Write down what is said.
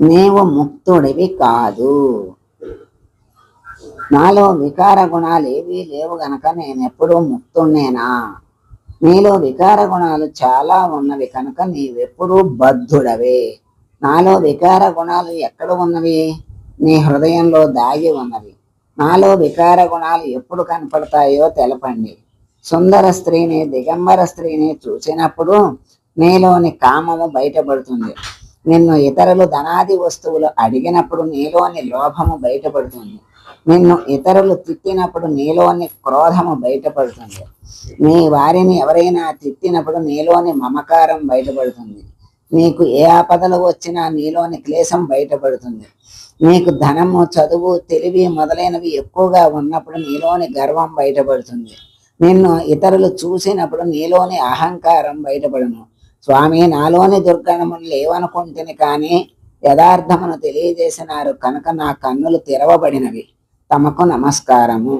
నీవు ముక్తుడివి కాదు. నాలో వికార గుణాలు ఏవీ లేవు గనక నేనెప్పుడూ ముక్తుణ్ణేనా నీలో వికార గుణాలు చాలా ఉన్నవి కనుక నీవెప్పుడూ బద్ధుడవే. నాలో వికార గుణాలు ఎక్కడ ఉన్నవి? నీ హృదయంలో దాగి ఉన్నవి. నాలో వికార గుణాలు ఎప్పుడు కనపడతాయో తెలపండి. సుందర స్త్రీని దిగంబర స్త్రీని చూసినప్పుడు నీలోని కామము బయటపడుతుంది. నిన్ను ఇతరులు ధనాది వస్తువులు అడిగినప్పుడు నీలోని లోభము బయటపడుతుంది. నిన్ను ఇతరులు తిట్టినప్పుడు నీలోని క్రోధము బయటపడుతుంది. నీ వారిని ఎవరైనా తిట్టినప్పుడు నీలోని మమకారం బయటపడుతుంది. నీకు ఏ ఆపదలు వచ్చినా నీలోని క్లేశం బయటపడుతుంది. నీకు ధనము చదువు తెలివి మొదలైనవి ఎక్కువగా ఉన్నప్పుడు నీలోని గర్వం బయటపడుతుంది. నిన్ను ఇతరులు చూసినప్పుడు నీలోని అహంకారం బయటపడును. స్వామి నాలోని దుర్గణములు లేవనుకుంటుని కానీ యథార్థమును తెలియజేసినారు కనుక నా కన్నులు తెరవబడినవి. తమకు నమస్కారము.